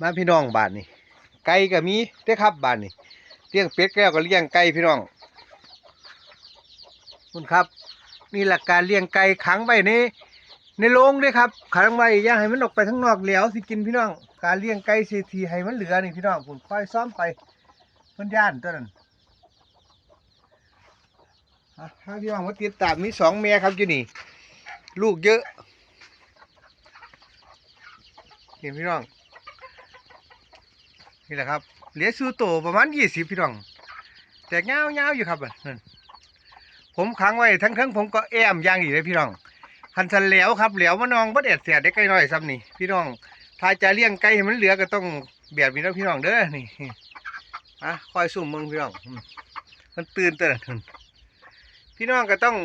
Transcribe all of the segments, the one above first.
มาพี่น้องบ้านนี่ไก่ก็มีเด้ครับบ้านนี่เลี้ยงเป็ดแล้วก็เลี้ยงไก่พี่น้องคุณครับนี่หลักการเลี้ยงไก่ขังไว้ในในโรงด้อครับขังไว้ย่าให้มันออกไปข้างนอกแล้วสิกินพี่น้อง การเลี้ยงไก่เศรษฐีให้มันเหลือนี่พี่น้องผมค่อยซ้อมไปเพิ่นย่านตัวนั้นถ้าพี่น้องมาติดตามมีสองแม่ครับอยู่นี่ ลูกเยอะเห็นพี่น้อง นี่แหละครับ เหลือสูโตประมาณยี่สิบพี่น้อง แต่เงาเงาอยู่ครับนั่นผมขังไว้ทั้งทั้งผมก็แอมย่างอยู่เลยพี่น้องคันทันแหลวครับแหลวมานองบ่เด็ดเสียได้ไก่น้อยซ้ำนี่พี่น้อง ถ้าจะเลี้ยงไก่ให้มันเหลือก็ต้องแบบนี้นะพี่น้องเด้อนี่อะคอยสุ่มมึงพี่น้อง มันตื่นเต้นพี่น้องก็ต้อง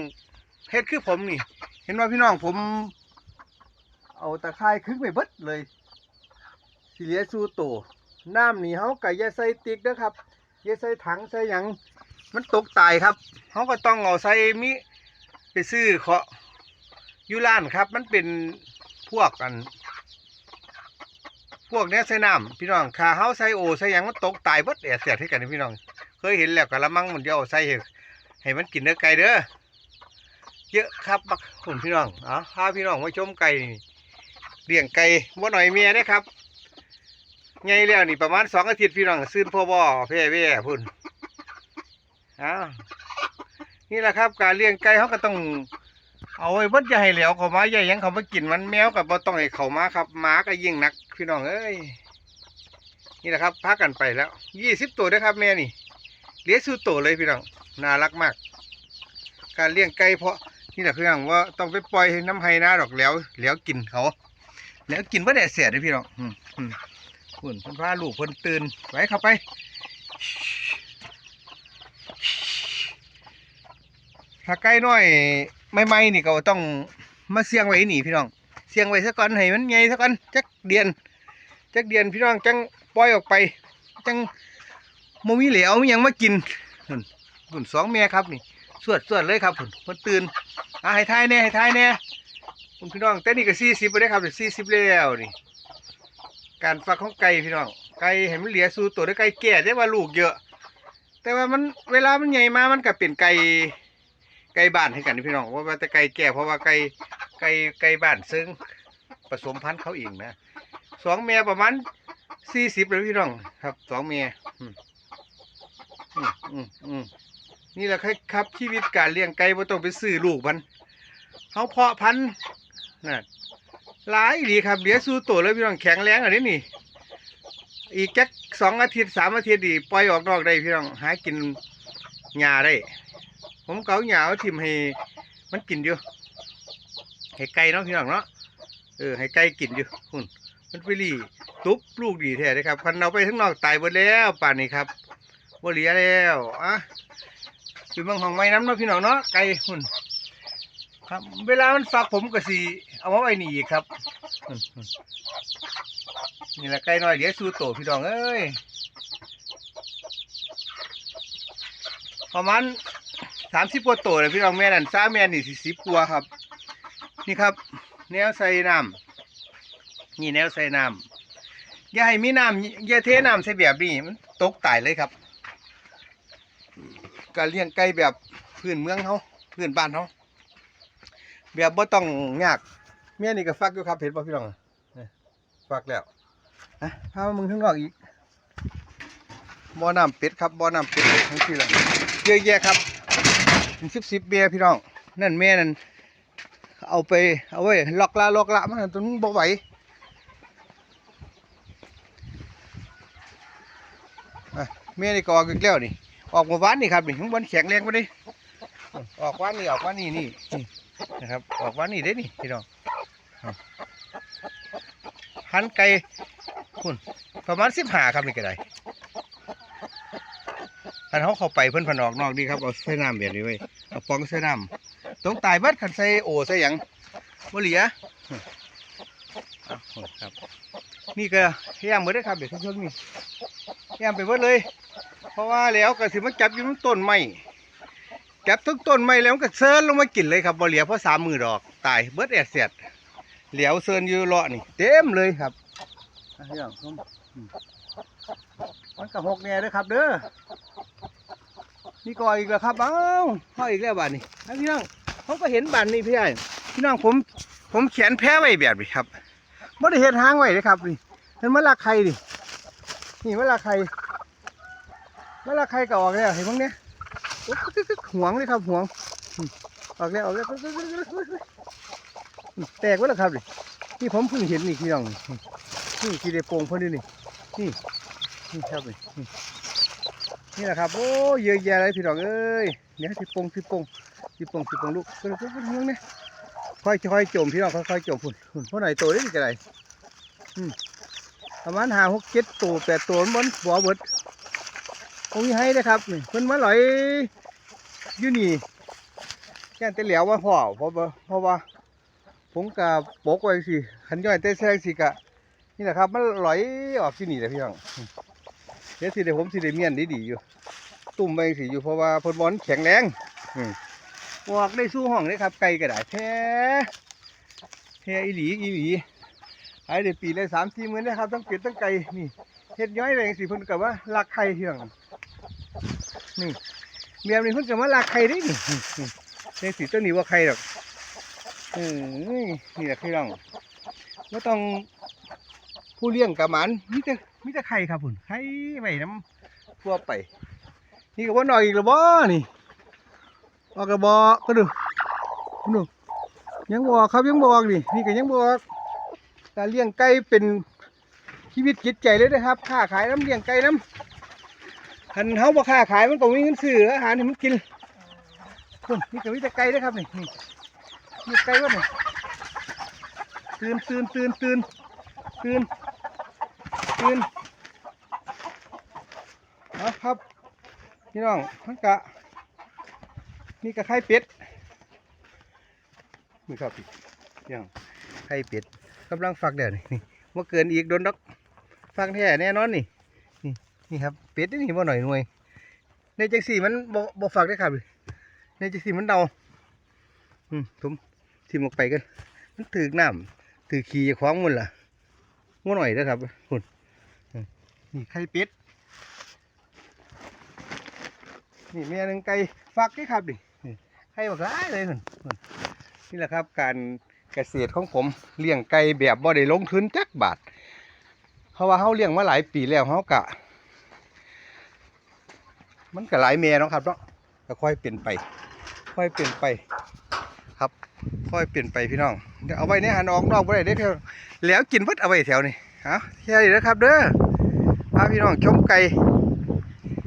เฮ็ดคือผมนี่ เห็นว่าพี่น้องผม เอาตะไคร้คึกไปเบิดเลยสิเหลียสูโต น้ำนี่เขาก็อย่าใส่ติ๊กนะครับอย่าใส่ถังใส่หยังมันตกตายครับเขาก็ต้องเอาใส่มิไปซื้อเคาะยูร้านครับ มันเป็นพวกกัน พวกเนี้ยใส่น้ำพี่น้องคาเขาใส่โอใส่หยังมันตกตายบดแอดเสียดให้กันนี่พี่น้อง เคยเห็นแล้วกะละมังมันจะเอาใส่ให้ให้มันกินเนื้อไก่เด้อเยอะครับบักคุณพี่น้องอ๋อพาพี่น้องมาชมไก่เลี้ยงไก่บ่หน่อยเมียได้อครับ ไงแล้วนี่ประมาณสองอาทิตย์พี่น้องซื้อพ่อบ่อแพ่แว่พุ่นอ้าวนี่แหละครับการเลี้ยงไก่เขาก็ต้อง เอาไว้บดให้เหลวเขามาอย่ยังเขามากินมันแมวกับบ่ต้องให้เขามาครับหมาก็ยิ่งนัก พี่น้องเอ้ยนี่แหละครับพักกันไปแล้วยี่สิบตัวนะครับ แม่นี่เลี้ยงสู้ตัวเลยพี่น้องน่ารักมาก การเลี้ยงไก่เพราะนี่แหละพี่น้องว่าต้องไปปล่อยให้น้ำไห้นาดอกแล้วแล้วกินเขา แล้วกินว่าแดดเสียเลยพี่น้องอืม คุณเพิ่นพาลูกเพิ่นตื่นไว้เข้าไปถ้าไก่น้อยไม่ไม่นี่ก็ต้องมาเสี่ยงไว้หนีพี่น้องเสี่ยงไว้ซะก่อนให้มันใหญ่ซะก่อนจักเดือนจักเดือนพี่น้องจังปล่อยออกไปจังมมีเหลวมียังมากินหุ่นหุ่นสองแม่ครับนี่สวดสวดเลยครับหุ่นเพิ่นตื่นอะให้ทายแน่ให้ทายแน่คุณพี่น้องแต่นี่ก็สี่สิบไปได้ครับสี่สิบแล้วนี่ การฟักของไก่พี่น้องไก่เห็นมันเหลือสู่ตัวด้ไก่แก่ได้ว่าลูกเยอะ แต่ว่ามันเวลามันใหญ่มามันก็เป็นไก่ไก่บ้านให้กันนี่พี่น้องว่าว่าแต่ไก่แก่เพราะว่าไก่ไก่ไก่บ้านซึ่งผสมพันธุ์เขาเองนะสองเมียประมาณสี่สิบเลยพี่น้องครับสองเมียนี่แหละครับชีวิตการเลี้ยงไก่บ่ต้องไปซื้อลูกมันเขาเพาะพันธุ์น่ะ หลายดีครับเดี๋ยวสู้ตัวเลยพี่น้องแข็งแรงอันนี้นี่ อีกแค่สองอาทิตย์สามอาทิตย์ดีปล่อยออกนอกได้พี่น้องหากินหญ้าได้ ผมเกาหญ้าเอาทิมให้มันกินอยู่ให้ไก่เนาะพี่น้องเนาะเออให้ไก่กินอยู่คุณมันไปรีตุบลูกดีแท้เลยครับคันเอาไปทั้งนอกตายหมดแล้วป่านนี้ครับบ่เหลือแล้วอะอยู่เมืองของไม้น้ำเนาะพี่น้องเนาะไก่หุ่นครับเวลามันฟักผมก็สี เอามาไว้นี่อีกครับ นี่แหละไก่น้อยเดี๋ยวสู้โตพี่น้องเอ้ยประมาณสามสิบกว่าโตเลยพี่น้องแม่นั่นซ่าแม่นี่สี่สิบกว่าครับ นี่ครับ แนวใส่น้ำนี่แนวใส่น้ำอย่าให้มีน้ำอย่าเทน้ำใส่แบบนี้มันตกตายเลยครับการเลี้ยงไก่แบบพื้นเมืองเขาพื้นบ้านเขาแบบบ่ต้องยาก เมียนี่ก็ฟักอยู่ครับเห็นป่ะพี่น้องฟักแล้วนะพามึงข้างนอกอีกบ่อน้ำเป็ดครับบ่อน้ำเป็ดทั้งที่ละเยอะแยะครับเป็นสิบสิบเบียร์พี่น้อง นั่นแม่นั่นเอาไปเอาไว้ล็อกละล็อกละมันตัวนี้บ่ไหวอะแม่นี่ก็ออกอีกแล้วนี่ออกมาวันนี่ครับนี่ข้างบนแข็งแรงกว่านี้ออกวันนี่ออกวันนี่นี่นี่นะครับ ออกว่านี่ได้นี่พี่น้อง หันไก่คุณประมาณสิบห้าครับนี่ก็ได้คันเขาเข้าไปเพิ่นผนออกนอกดีครับเอาใส่น้ำแบบนี้ไว้เอาปองใส่น้ำตรงตายเบัดคันใส่โอใส่หยังบ่เหลียเอาครับ นี่ก็ย่างหมดได้ครับเดี๋ยวทุกๆนี่ย่างไปเบิดเลย เพราะว่าแล้วก็สิมาจับอยู่บนต้นไม้จับทุกต้นไม้แล้วก็เซิร์นลงมากินเลยครับบ่เหลียเพราะสามมือดอก ตายเบิดแอดเสียด เหลียวเซิร์นอยู่เลาะนี่ เต็มเลยครับอะพี่น้องผมอืมมันก็หกแน่เด้อครับ เด้อนี่ก่ออีกแล้วครับเอ้าพ่ออีกแล้วบานนี่นะพี่น้องผมก็เห็นบานนี่พี่ใหญ่พี่น้องผม ผมเขียนแพ้ไว้แบบนี้ครับไม่ได้เห็นหางไว้เลยครับนี่เห็นมะละไข่ดินี่มะละไข่มะละไข่ก็ออกแล้วเห็นมั้งเนี่ยโอ้ยหวงเลยครับหวงอืมออกแล้วออกแล้ว แตกไว้แล้วครับดินี่ผมเพิ่งเห็นนี่พี่น้องนี่ที่ได้โปงเพิ่นนี่นี่นี่นี่ครับนี่นี่แหละครับโอ้เยอะแยะเลยพี่น้องเอ้ยเดี๋ยสิโป่งสิโป่งสิโป่งสิโป่งลูกเพิ่นเพิ่นเพิ่นเนเนี่ยค่อยค่อยจมพี่น้องค่อยๆจมพุ่นพุ่นเพราะไหนตัวได้ดีกันไรประมาณห้าหกเจ็ดตัวแปดตัวบนหัวเบิดคงมีให้นะครับนี่เพิ่นมาหลอยอยู่นี่แค่แต่เหลียวว่าพ่อเพราะว่าเพราะว่า ผมกับปกไว้สิขันย่อยเต้แซงสิกะ นี่แหละครับมันหลอยออกที่นี่แหละพี่น้องเดี๋ยวสิเดี๋ยวผมสิได้เมียนดีๆอยู่ ตุ่มไปสิอยู่เพราะว่าพิ่นบอลแข็งแรงอืออกได้สู้ห้องเลยครับ ไก่กระดาษแท้แท้อีหลีอีหลีขายได้ปีละสามสี่หมื่นนะครับทั้งเป็ดทั้งไก่นี่เฮ็ดย้อยแรงสิเพิ่นกับว่าลักไข่เที่ยงนี่เมียนี่เพิ่นกับว่าลักไข่ได้นี่นี่นี่ในสีต้นนี้ว่าไข่ดอก ออนี่แหละพี่น้องไม่ต้องผู้เลี้ยงกับหมันมีแต่มีแต่ไข่ครับพุ่นไข่ไว้น้ำทั่วไป นี่ก็ว่าน้อยอีกแล้วบ่นี่ออกกระบอกก็ดูดูยังบอกครับยังบอกนี่นี่ก็ยังบอกการเลี้ยงไก่เป็นชีวิตจิตใจเลยนะครับค้าขายน้ำเลี้ยงไก่น้ำคันเฮาบ่ค้าขายมันก็มีเงินซื้ออาหารให้มันกินคนนี่ก็มีแต่ไก่เด้อครับนี่ นี่ไก่วะนี่ตื่นตื่นตื่นตื่นตื่นตื่นเอาครับพี่น้องมันกะนี่ก็ไข่เป็ดนี่ครับพี่ยังไข่เป็ดกำลังฟักเดี๋ยวนี่นี่ว่าเกินอีกโดนดอกฟักแท้แน่นอนนี่นี่นี่ครับเป็ดนี่บ่หน่อยหน่วยในจังสี่มันบ่บ่ฟักได้ครับในจังสี่มันเดาอืมผม ทิมออกไปกันมันถือน้ำถือขี้คว้างมันล่ะว่าหน่อยเด้อครับคุณนี่ไข่เป็ดนี่แม่หนึ่งไก่ฟักนี่ครับดิไข่บักร้ายเลยคุณนี่แหละครับการเกษตรของผมเลี้ยงไก่แบบบ่ได้ลงทุนจักบาทเพราะว่าเขาเลี้ยงมาหลายปีแล้วเขากะ มันก็หลายแม่เนาะครับเนาะก็ค่อยเปลี่ยนไป ค่อยเปลี่ยนไป ค่อยเปลี่ยนไปพี่น้องเดี๋ยวเอาไว้ในหันออกนอกบ่ได้เด้พี่น้องแล้วกินเพิ่เอาไว้แถวนี้เอาแค่นี้นะครับ เด้อพาพี่น้องชมไก่